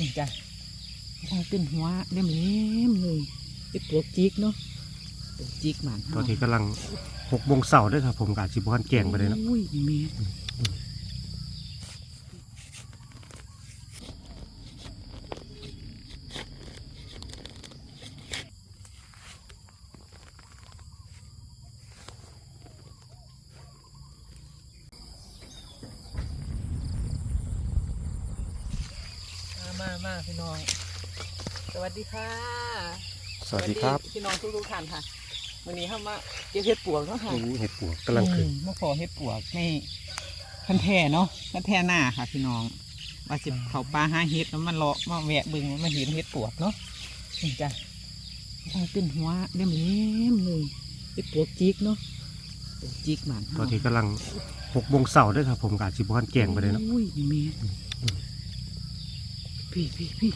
นี่จ้ะทางเป็นหัวเล่มเล่มๆเลยเป็นปลวกจิกเนาะปลวกจิกหมันตอนนี้กำลังหกโมงเสาร์ด้วยครับผมกาสิบวันแกงไปเลยเนาะอุ้ยแม่ มามามาพี่น้อง สวัส ดีค่ะสวัสดีครับพี่น้องทุกๆท่านค่ะวันนี้เข้ามาเก็บเห็ดปวกเนาะค่ะโอ้เห็ดปวกกำลังขึ้นอืมมาขอเห็ดปวกในคันแท่เนาะคันแท่หน้าค่ะ พี่น้องว่าสิเขาปลาหาเห็ดแล้วมันเลาะมาแวะเบึงมาเห็นเห็ดปวกเนาะนี่จ้ะทางเป็นหัวเล่มเล่มๆเลยเป็นปวกจิกเนาะปวกจิกหมันตอนนี้กำลังหกโมงเสาร์ด้วยครับผมกาสิบวันแกงไปเลยเนาะอุ้ยแม่พี่พี่พี่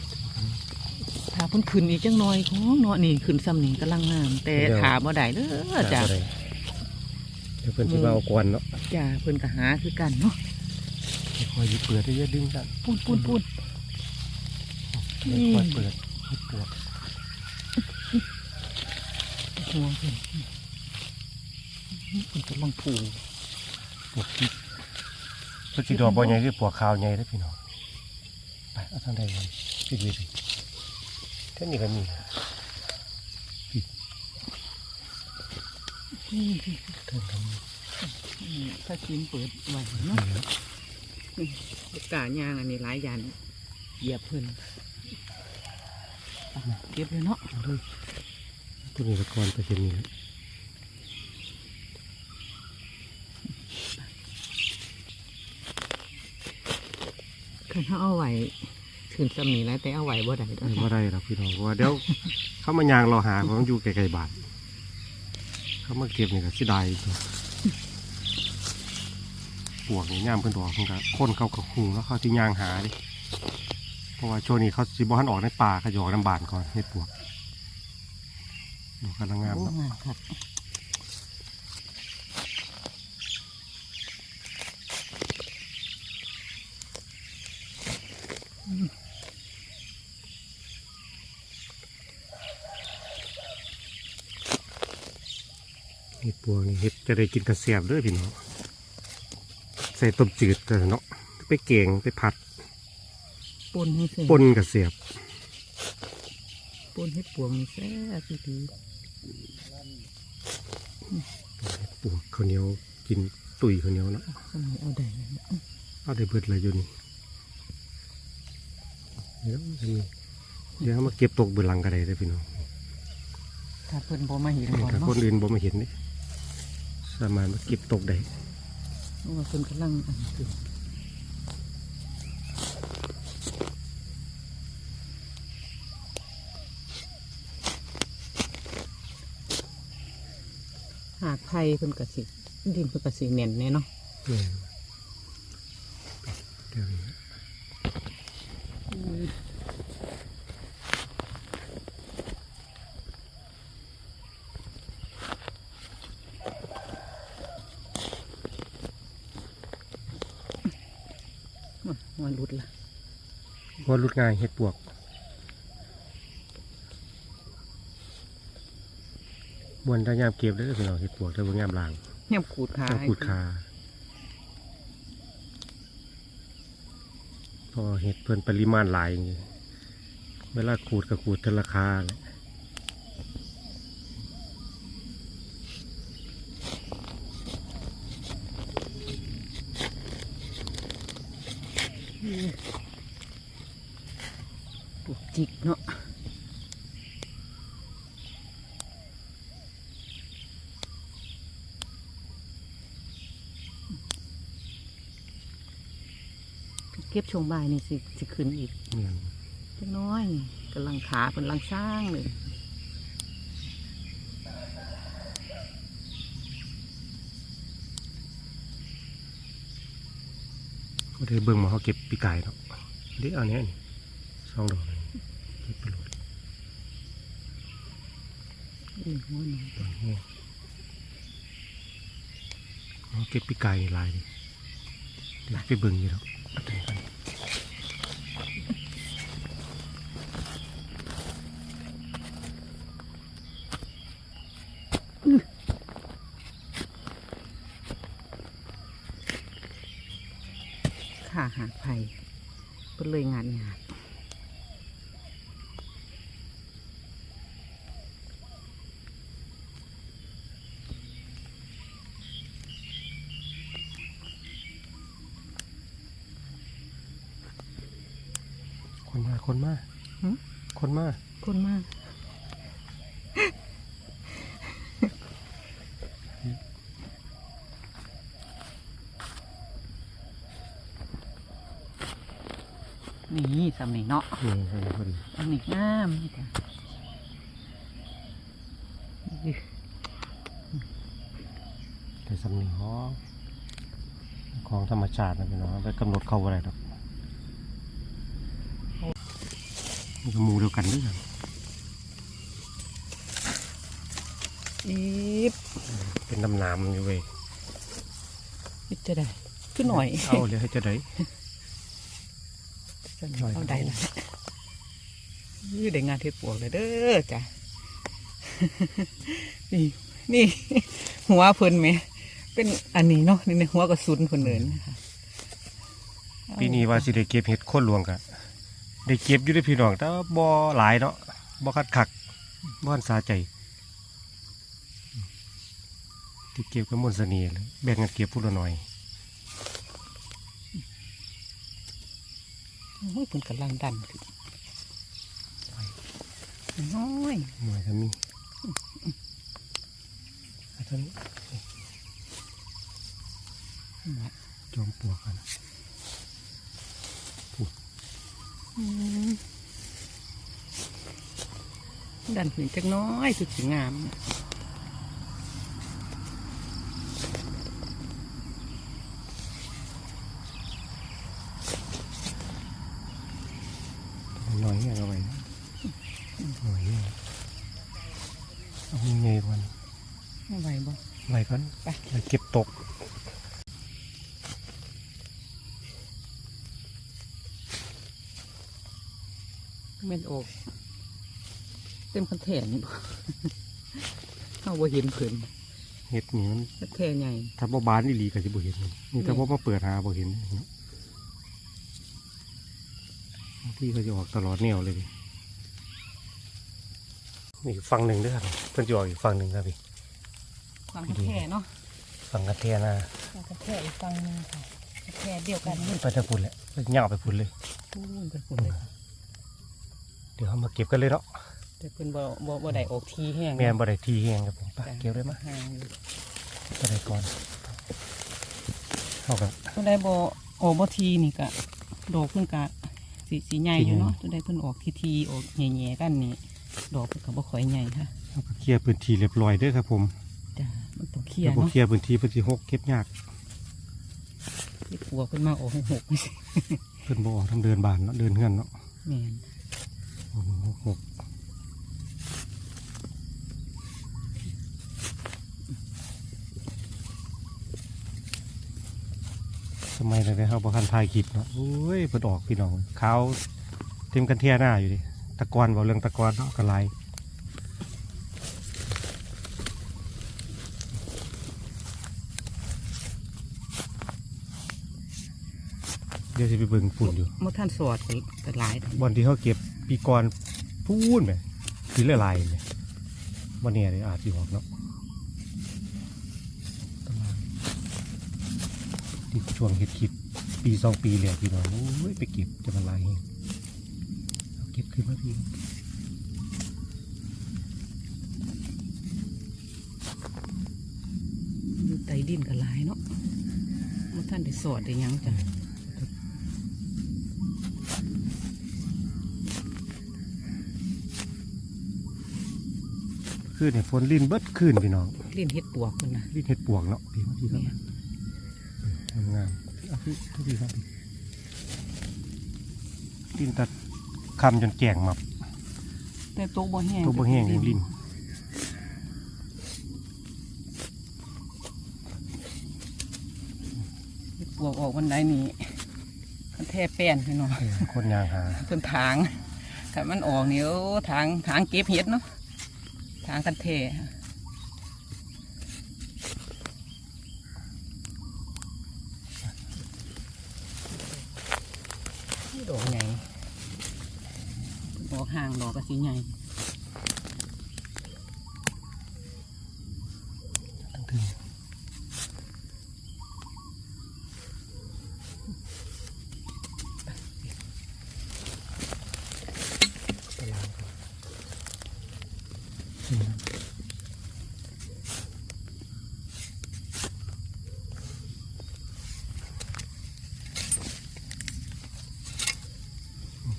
ถ้าเพิ่นขึ้นอีกจังหน่อยของเนาะนี่ขึ้นซ้ำนี่กำลังงาม แต่ขาบ่ได้เด้อจ้ะ ได้เดี๋ยวเพิ่นสิมาเอากวนเนาะจ้ะเพิ่นก็หาคือกันเนาะคอยหยิบเปลือกได้เยอะดึงกันปุ้นปุ้นปุ้นอืม คอยเปิดเห็ดปวกหัวเพิ่นเพิ่นกำลังผูปวกจิกเพิ่นสิดอกบ่ใหญ่คือปวกขาวใหญ่เด้อพี่น้องไปเอาทางใดเลยพี่ดีพี่ ท่านนี้ก็มีนี่พี่ท่านก็มีนี่ถ้าชิมเปิดไว้เนาะนี่กาย่างอันนี้หลายยันเหยียบเพิ่นเอามาเก็บเลยเนาะเอาเลยตัวนี้ตะกอนไปเช่นนี้แหละคือถ้าเอาไว้ ถึงสำนีแล้วแต่เอาไว้บ่ได้ดอกเออจ้ะบ่ได้หรอกพี่น้องเพราะว่าเดี๋ยว เขามายางเราหาเพราะมันอยู่ไกลๆบ้านเขามาเก็บนี่ก็สิได้ตัวปวกนี่ย่ามเพิ่นตัวเพิ่นก็คนเขาก็หุงแล้วเขาสิยางหาดิเพราะว่าช่วงนี้เขาสิบ่ทันออกในป่าเขาจะออกในบ้านก่อนเฮ็ดปวกดอกกำลังงามโอ้เนาะงามครับ เฮ็ดปวกนี่เฮ็ด จะได้กินกระเสียบเด้อพี่น้องใส่ต้มจืดเด้อเนาะไปเก่งไปผัดปนให้เสร็จปนกระเสียบปนให้ปวงนี่แซ่บดีปวกข้าวเหนียวกินตุ๋ยข้าวเหนียวเนาะสมัยเอาได้นะเอาได้เบิดเลยอยู่นี่เดี๋ยวจะมีเดี๋ยวเอามาเก็บตกเบือหลังก็ได้เด้อพี่น้องถ้าเพิ่นบ่มาเห็นก่อนถ้าเนาะคนอื่นบ่มาเห็นนี่ สามารถมาเก็บตกได้ว่าเพิ่นกำลังอันนี้อยู่หากไผ่เพิ่นก็สิดินเพิ่นก็สิแน่นแน่เนาะเนี่ยเดี๋ยวนี้ อะมันหลุดละ ว่ารุดง่ายเฮ็ดปวกบวนถ้ายามเก็บได้อพี่น้องเฮ็ดปวกถ้าบ่ยามล้างเนี่ยขูดขาต้องขูดคาพอเห็ดเพิ่นปริมาณหลายอย่างนี้เวลาขูดก็ขูดเทละคาแหละ ปลูกจิกเนาะเก็บชงบ่ายนี่สิสิขึ้นอีกเนี่ยจักหน้อยกำลังขาเป็นลังสร้างเลยก็ได้เบิ่งมาเขาเก็บปีกายเนาะเดี๋ยวเอาเนี้ยนี่สองดอก นี่เก็บไปโหลดอือหัวหนูตอนนี้เขาเก็บปีกายนี่หลายดิเดี๋ยวไปเบิ่งอยู่แล้วเอาตัวนี้ก่อน คนมาคนมาหึคนมาคนมากนี่สำนีเนาะนี่พอดีพอดีอันนี้งามนี่จ้ะนี่แต่สำนีห้องของธรรมชาตินะพี่น้องไปกำหนดเข้าอะไรหรอก นี่ก็หมูเดียวกันด้วยกันอีบเป็นน้ำน้ำอยู่เว้ยนี่จะได้ขึ้นหน่อย เอาเลยให้จะได้จะเอาได้ละนี่ได้งานเทศปวกเลยเด้อจ้ะนี่นี่ หัวเพิ่นไหม เป็นอันนี้เนาะนี่ในหัวกระสุนเพิ่นเลยนะคะปีนี้ว่าสิได้เก็บเห็ดโคนหลวงกะ ได้เก็บอยู่ได้อพี่น้องแต่ว่าบ่หลายเนาะบ่คัดขักบ่คันสาใจที่เก็บกับมนต์เสน่ห์เลยแบ่งกันเก็บพูดละหน่อยโอ้ยเพิ่นกำลังดันขึ้นน้อยหน่วยก็มีอาจารย์จอมปลวกกัน อืม ดันขึ้นจักหน้อยคือสีงามหน่อยเนี่ยเอาไว้นะหน่อยเนี่ยเอามีไงก่อนไม่ไหวบ่ไว้ก่อนไปไปเก็บตก เม็นโอกเต็ม คันแท่นี่บ่เอาบ่เห็นเพิ่นเห็ดนี่มันคันแท่ใหญ่ ถ้าบ่บานนี่ลีก็สิบ่เห็นมันนี่ถ้าบ่มาเปิดหาบ่เห็นเนาะบางที่เขาจะออกตลอดแนวเลยดินี่อีกฝั่งหนึ่งเด้วยครับเพิ่นจะออกอีกฝั่งหนึ่งครับพี่ความคันแท่เนาะฝั่งกระเทียนะความคันแท่อีกฝั่งหนึงค่ะคันแท่เดียวกันนี่ไปทางพุ่นแหละไปเหย่าไปพุ่นเลยพูนไปพุ่นเลยเดี๋ยวเขามาเก็บกันเลยเนาะ แต่เพิ่นบ่บ่บ่ได้ออกทีแห้งแม่นบ่ได้ที่แห้งครับผมไปเก็บเลยมาห่างอยู่บ่ได้ก่อนเข้ากันตัวใดบ่ออกบ่ทีนี่ก็ดอกเพิ่นก็สิสิใหญ่อยู่เนาะตัวใดเพิ่นออกทีทีๆออกแหย่ๆกันนี่ดอกเพิ่นก็บ่ค่อยใหญ่ค่ะเข้าก็เคลียร์พื้นที่เรียบร้อยเด้อครับผมจ้ะมันต้องเคลียแล้ร์วบ่เนาะเคลียร์พื้นที่เพื้นที่หกเก็บยากที่ปัวเพิ่นมาออกให้หกไม่ใช่เพิ่นบ่ออกทางเดินบานเนาะเดินเฮือนเนาะแม่นโอ้โหหก หกสมัยนั้นเฮาบ่คันถ่ายคลิปเนาะโอ้ยเพิ่นออกพี่น้องขาวเต็มกันเทียหน้าอยู่ดิตะกอนเว้าเรื่องตะกอนเนาะก็หลายเดี๋ยวสิไปเบิ่งฝุ่นอยู่บ่ทันสอดก็ก็หลายดอกบอลที่เขาเก็บปีก่อนพูนไหมสีละลายเลยวันนี้เลยอาจจะออกเนาะตารางที่ ช่วงเห็ดคลิปปีสองปีเลยพี่น้องโอ้ยไปเก็บจะมาลายเองเอาเก็บขึ้นมาพี่อยู่ใต้ดินก็หลายเนาะบ่ทันได้สอดได้หยังจ้ะคืนเนี่ยฝนลิ้นเบิดคืนพี่น้องเล่นเฮ็ดปวกเพิ่นน่ะลิ้นเห็ดปวงเนาะพี่มาพี่ครับแม่น งามงามๆเอาพี่ทุกทีครับพี่ลิ้นตัดคำจนแก่งมับแต่โตบ่แห้งตัวบ่แห้งอย่างลิ้นเฮ็ดปวกออกวันใดนี่มันแท้แป้นพี่น้องเออคนยางหาเพิ่นถางถ้ามันออกนี่โอ้ถางถางเก็บเห็ดเนาะถางกันแท้ดอกใหญ่ดอก ห่างดอกกระสีใหญ่ ตั้งถึง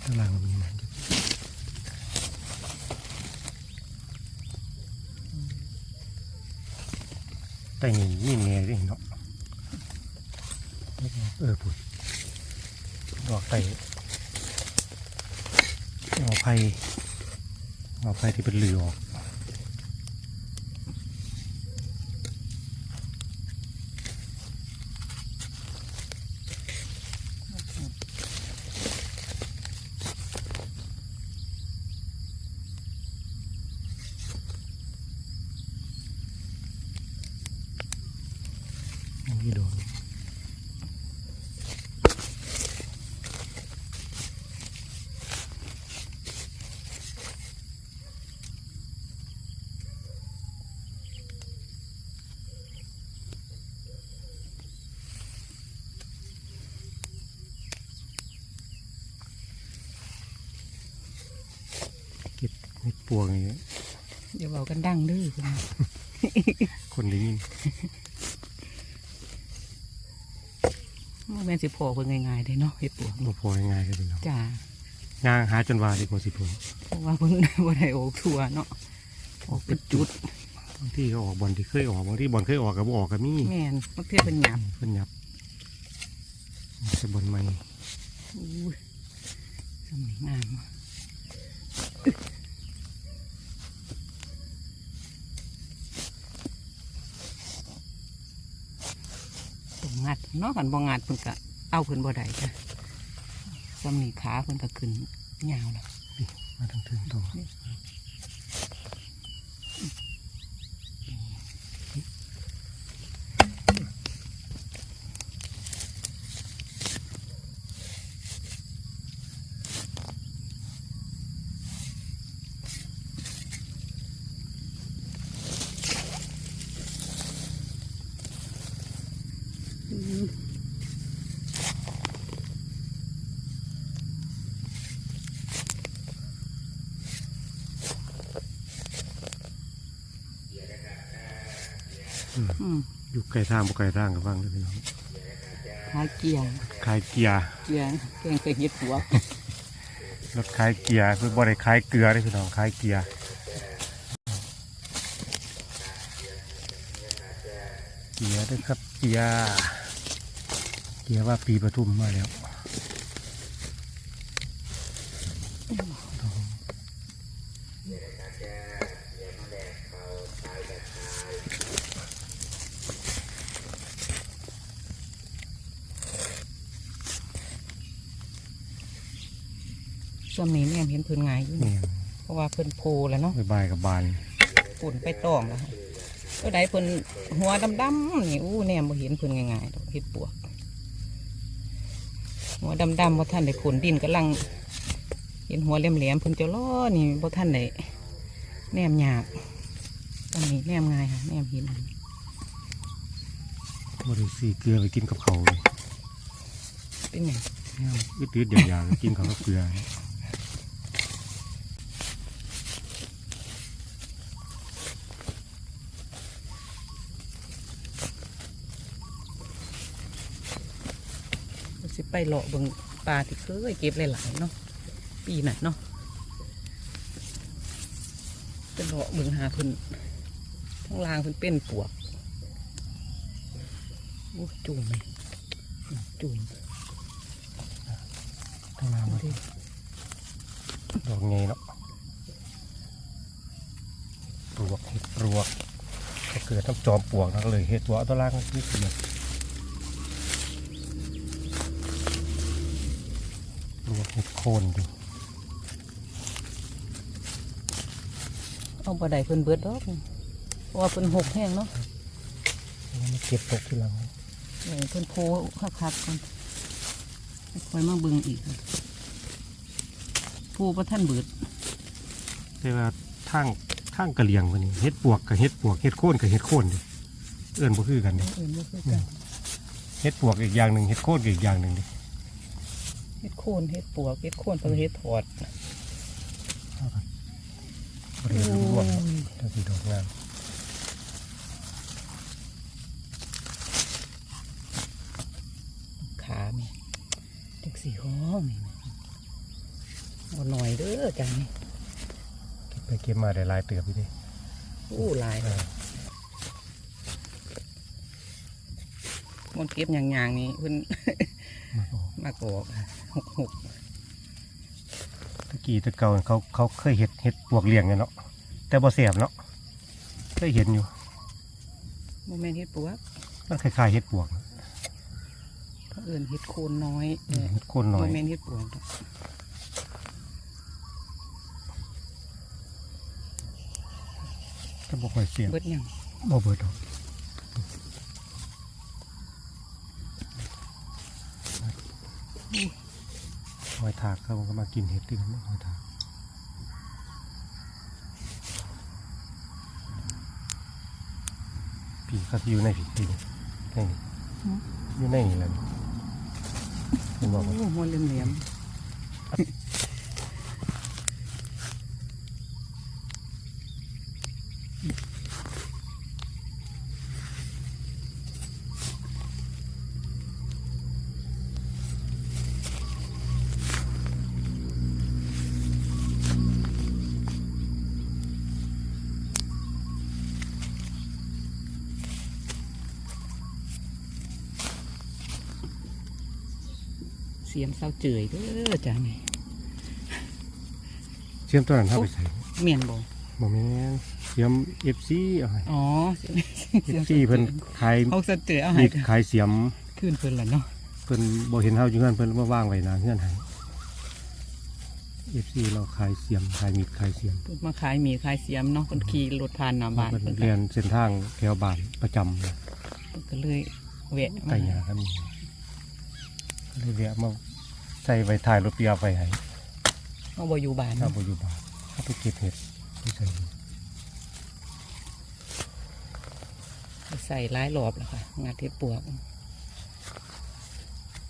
ข้างล่างมันมีมันอยู่ แต่นี่มีแง่ด้วยเนาะเออปุ๋ยดอกไต่ดอกไผ่ดอกไผ่ที่เป็นเหลือออก นี่โดนเก็ บเม็ดปวงนี่เดี๋ยวเรากันดังเดื้อคุณคนได้ยินแม่นสิพอเพิ่นง่ายๆได้เนาะเฮ็ดปวกบ่พอง่ายๆเลยพี่น้องจ้าย่างหาจนว่าดีกว่าสิผมเพราะว่าเพิ่นบ่ได้ออกทั่วเนาะออกเป็นจุดบางที่ก็ออกบอลที่เคยออกบางที่บอลเคยออกกับบ่ออกกับมีแม่นบางเทื่อเป็นหยาบเพิ่นยับจะบอลใหม่ อุ้ยสมัยงามต้อ งงัดเนาะกันบ่งัดเพิ่นก็เอาเพิ่นบ่ได้จ้ะสำนีขาเพิ่นก็ขึ้นยาวแล้วมาทางถึงต่อ ลทางบ่ไกลทางกับฟังเลยพี่น้องขายเกียร์ขายเกียร์เกียร์แกงเคยเฮ็ดหัวรถขายเกียร์คือบ่ได้ขายเกลือเลยพี่น้องขายเกียร์เกียร์เด้วยครับเกียร์เกียร์ว่าปีปทุมมาแล้ว ช่วงนี้แม่เห็นเพิ่นง่ายอยู่นี่เพราะว่าเพิ่นโพแล้วเนาะบายบายกับบานปุ่นไปตองแล้วก็ได้เพิ่นหัวดำๆนี่อู้แนมบ่เห็นเพิ่นง่ายๆดอกเฮ็ดปวก หัวดำๆบ่ทันได้ขนดินกำลัง เห็นหัวแหลมๆเพิ่นจะล้อนี่บ่ทันได้แนมยากตอนนี้แนมง่ายค่ะแนมเห็นบริสีเกลือไปกินกับเขาวเลยเป็นหยังอึดๆอย่างๆกินเขาวกับเกลือ ไปเลาะเบิ่งปลาที่เคยเก็บหลายๆเนาะปีน่ะเนาะไปเลาะเบิ่งหาเพิ่นทั้งล่างเพิ่นเป็นปวกโอ้จุ่มเลยจุ่มข้างหน้ามันดอกไงเนาะปลวกเห็ดปลวกก็เกิดน้ำจอมปลวกนั่นเลยเห็ดตัวตัวล่างนี่เกลือปลวกเห็ดโคนอยู่เอาบ่ได้เพิ่นเบิดดอกเพราะว่าเพิ่นหกแห้งเนาะแล้วมาเก็บตกที่หลังเออเพิ่นโพคักๆก่อนคอยมาเบิ่งอีกโพบ่ทันเบิดแต่ว่าทางทางกระเหลียงคนนี้เห็ดปวกกับเห็ดปวกเห็ดโคนกับเห็ดโคนดิเอื่นบ่คือกันดิเออบ่คือกันเห็ดปวกอีกอย่างหนึ่งเห็ดโคนก็อีกอย่างหนึ่งดิ เฮ็ดโคนเฮ็ดปวกเฮ็ดโคนเพิ่นเฮ็ดถอดบเรียนร่วงถ้าสีดอกงามขาแม่จักสีห้องนี่บ่หน่อยเด้อจังนี่เก็บไปเก็บมาได้หลายเติบอยู่ดิอู้หลายมันเก็บอย่างๆนี่เพิ่นมาออกมากอก หกหกตะกี้แตะเก่าเขาเขาเคยเห็ดเห็ดปวกเลี้ยงกันเนาะแต่บ่เสียบเนาะเคยเห็นอยู่โมเมนเฮ็ดปวกมันคล้ายๆเห็ดปวกเขาเอื่นเฮ็ดโคนน้อยเออเห็ดโคนหน่โมอยเมนเฮ็ดปวกดอกก็บ่ค่อยเสียบเบิดหยังบ่เบิดดอกหอย ถากเขาก็มากินเห็ดด้วยกันเนาะหอยถากผีเขาที่อยู่ในผีผีนี่ในนี่อยู่ในนี่แหละนี่เห็นบอกว่าหัวเหลี่ยม สียมเศร้าเจยเด้อจ้านี่เชื่อมตัวนั้นเข้าไปใส่เมียนบ่บ่แม่นเสียมเอฟซีเอาให้อ๋อเสียมเอฟซีเพิ่นขายเขาเศร้าเจยเอาให้มีดขายเสียมขึ้นเพิ่นละเนาะเพิ่นบ่เห็นเฮาอยู่เฮือนเพิ่นมาว่างไว้หน้าเฮือนให้เอฟซีเราขายเสียมขายมีดขายเสียมเพิ่นมาขายหมีขายเสียมเนาะเพิ่นขี่รถผ่านหน้าบ้านเพิ่นเพิ่นก็เรียนเส้นทางแถวบ้านประจำเพิ่นก็เลยแวะมาไก่ยาก็มีก็เลยแวะมา ใส่ไว้ถ่ายรถเปียไว้ให้เอาบ่อยู่บ้านถ้าเนาะบ่อยู่บ้านถ้าไปเก็บเห็ดไปใส่ใส่หลายรอบแล้วค่ะ งานเทปปวก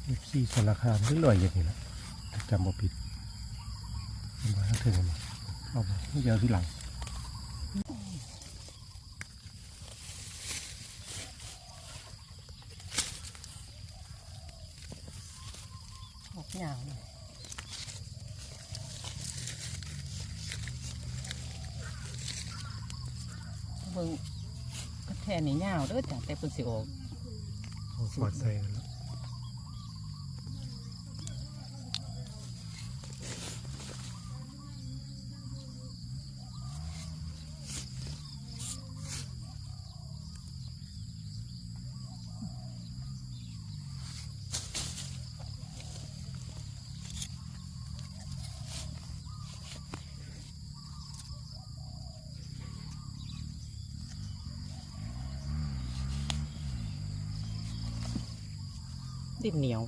เอฟซีสารคามเรื่อยๆอย่างนี้แหละถ้าจำบ่ผิดมันบ่ทันถึงกันเอาบ่เดี๋ยวที่หลัง ออกยาวเลยเบิ่งก็แท่นี่ยาวเด้อจ้ะ แต่เพิ่นสิออก เอาสอดใส่กันแล้ว ดินเหนียว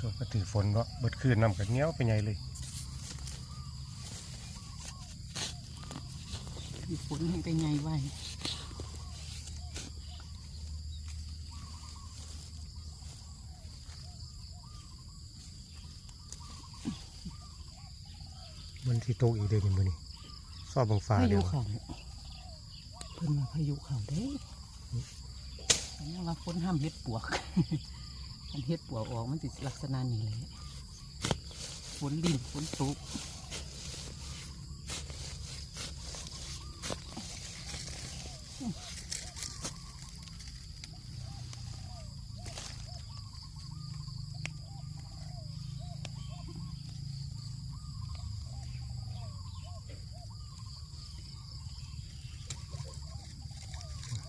ตัวก็ถือฝนเนาะเบิดคืนน้ำกันเหนี้ยวไปใหญ่เลยมีฝนให้ไปไงไว้มันที่โตกอีกเดือนนี้มือนี่ซอบบางฟ้าพาแล้ยุวเขาเพิ่นมาพายุเขาเด้อั นนี้ว่าฝนห้ามเฮ็ดปวกมันเฮ็ดปวกออกมันสิลักษณะนี้เลยฝนดินฝนตก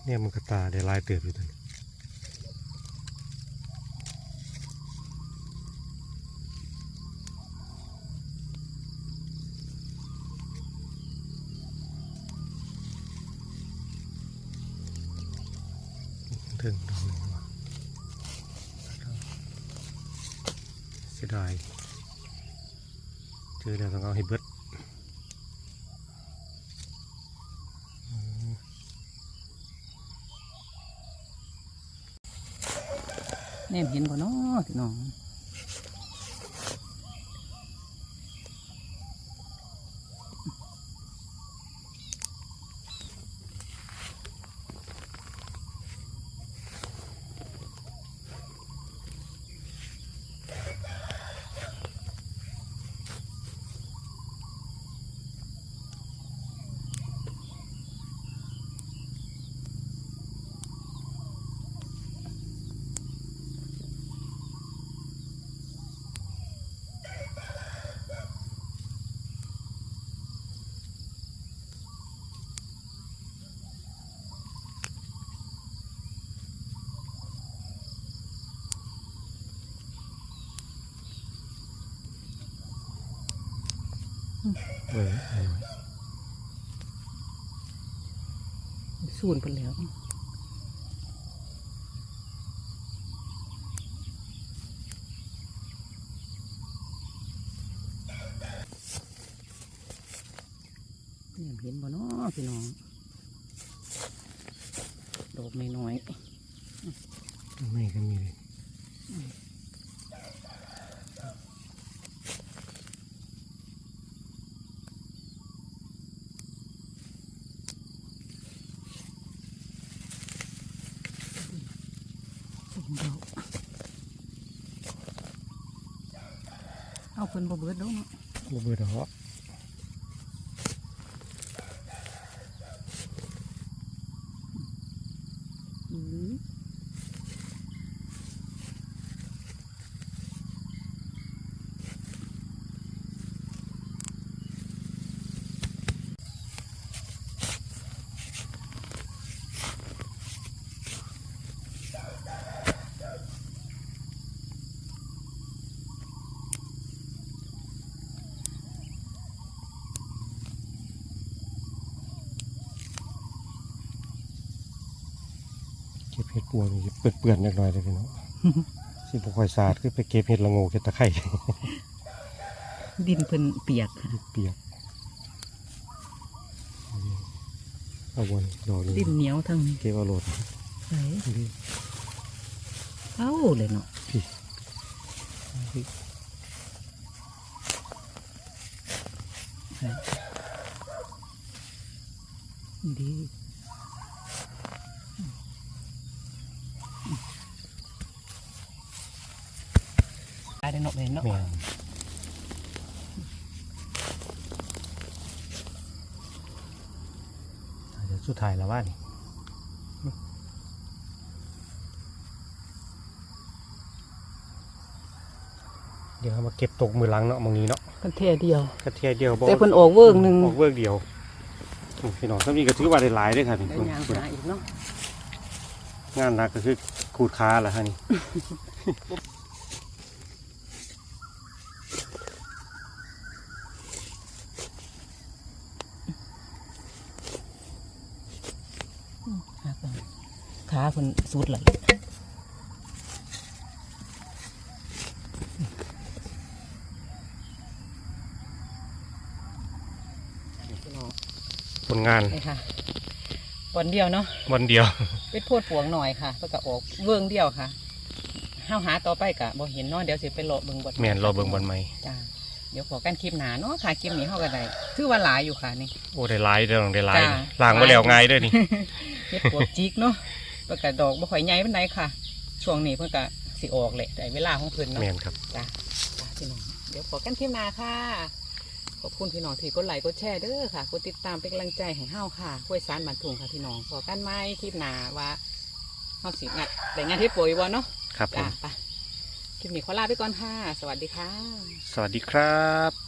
เนี่ยมันกระตาได้ลายเติบอยู่ตัวนี้ ถึงดอกหนึ่งว่ะเสียดายเจอแล้วต้องเอาให้เบิดอืมแน่เห็นบ่เนาะพี่น้อง สูนไปแล้วเนี่ยเห็นบ่เนาะพี่น้องดอกน้อย ไม่ก็มีเลย ๆเป็นดอก เอาเพิ่นบ่เบิดดอกเนาะบ่เบิดเหรออ เก็บเห็ดปัวนี่เปื่อนๆนิดหน่อยเลยพี่น้องสิบ่ค่อยสะอาดคือไปเก็บเห็ดละโงกเห็ดตะไคร้ดินเพิ่นเปียกค่ะเปียกเอาวนดอกนี้ดินเหนียวทั้งเก็บเอาโหลดไหนเอ้าเลยเนาะพี่พี่ ดีได้เนาะเลยเนาะ แม่นอ่าเดี๋ยว สุดท้ายแล้วว่านี่เดี๋ยวเอามาเก็บตกมือหลังเนาะมองนี้เนาะกันเท่เดียวกระเทียเดียวบ่แต่เพิ่นออกเวิร์กหนึ่งออกเวิร์กเดียวอืมพี่น้องถ้ามีก็ถือว่าได้หลายเด้วยค่ะนี่ได้ยางหาอีกเนาะงานหนักก็คือขูดค้าแหละฮะนี่ขาก่อน ขาเพิ่นสุดไหลพี่น้องผลงานนี่ค่ะวันเดียวเนาะวันเดียวเป็นโพดปวงหน่อยค่ะเพื่อก็ออกเบิ่งเดียวค่ะห้าวหาต่อไปกะบ่เห็นเนาะเดี๋ยวสิไปโลาะเบิ่งบทแม่นรอเบิ่งบอลใหม่จ้าเดี๋ยวขอกันคลิปหนาเนาะค่ะคลิปนี้เฮากันได้ถือว่าหลายอยู่ค่ะนี่โอ้ได้หลายเด้อได้หลายจ้าล้างมาแล้วง่ายเด้อนี่เฮ็ดปวกจิกเนาะ เพื่อก็ดอกบ่ค่อยใหญ่ปานใดค่ะ ช่วงนี้เพิ่นก็สิออกแหละแต่เวลาของเพิ่นเนาะแม่นครับจ้าจ้าพี่น้องเดี๋ยวขอกันคลิปหนาค่ะ ขอบคุณพี่น้องที่กดไลค์กดแชร์เด้อค่ะกดติดตามเป็นกำลังใจให้เฮาค่ะห้วยสารบันทุงค่ะพี่น้องขอกันไหมคลิปหนาว่าเฮาสิงัดแต่งานเฮ็ดปุ๋ยบ่เนาะครับผจ้ามไปคลิปนี้ขอลาไปก่อนค่ะ สวัสดีค่ะ สวัสดีครับ